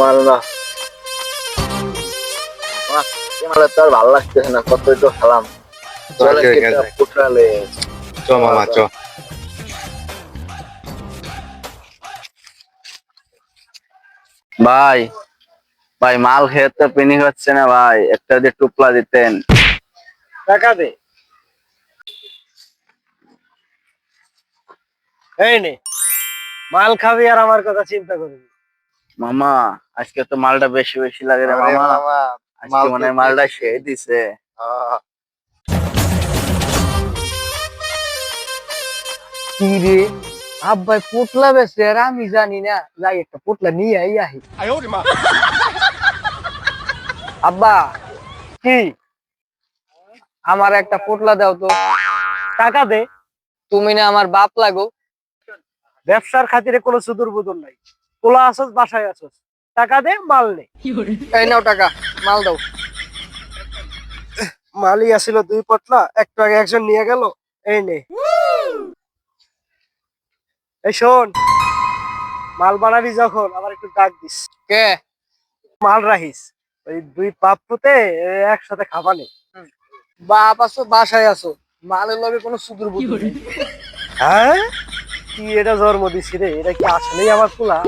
মাল না মালে তো আর ভালো লাগতেছে না? কতই তো খেলাম। চলে চ মামা চ। ভাই ভাই মাল খেয়ে তো পিনি হচ্ছে না ভাই। একটা যদি টুপলা দিতেন। টাকা দে। এই নে মাল খাবি আর আমার কথা চিন্তা করবি। মামা আজকে তো মালটা বেশি বেশি লাগে রে মামা। আজকে মনে মালটা। সে দিছে। কি রে? আব্বাই পোটলা বেছে আর আমি জানি না। যাই একটা পোটলা নিয়ে আই আহি। আব্বা কি? আমার একটা পোটলা দাও তো। টাকা দে। তুমি না আমার বাপ লাগো। ব্যবসার খাতিরে কোনো সুদূর বুদুর নাই। তোলা আসস বাসায় আসস টাকা দে মাল নে। এই নাও টাকা মাল দাও। মালই আসিল দুই পটলা একটু আগে একজন নিয়ে গেল এই নে। এই শোন মাল বানাবি যখন আবার একটু ডাক দিস। কে? মাল রাখিস। ওই দুই পাপ পুতে একসাথে খাবানে বাপ আছো বাসায় আছো। মালের লগে কোনো সুদূর বুদ্ধি হ্যাঁ? কি এটা জন্ম দিছি রে? এটা কি আসলেই আমার পোলা?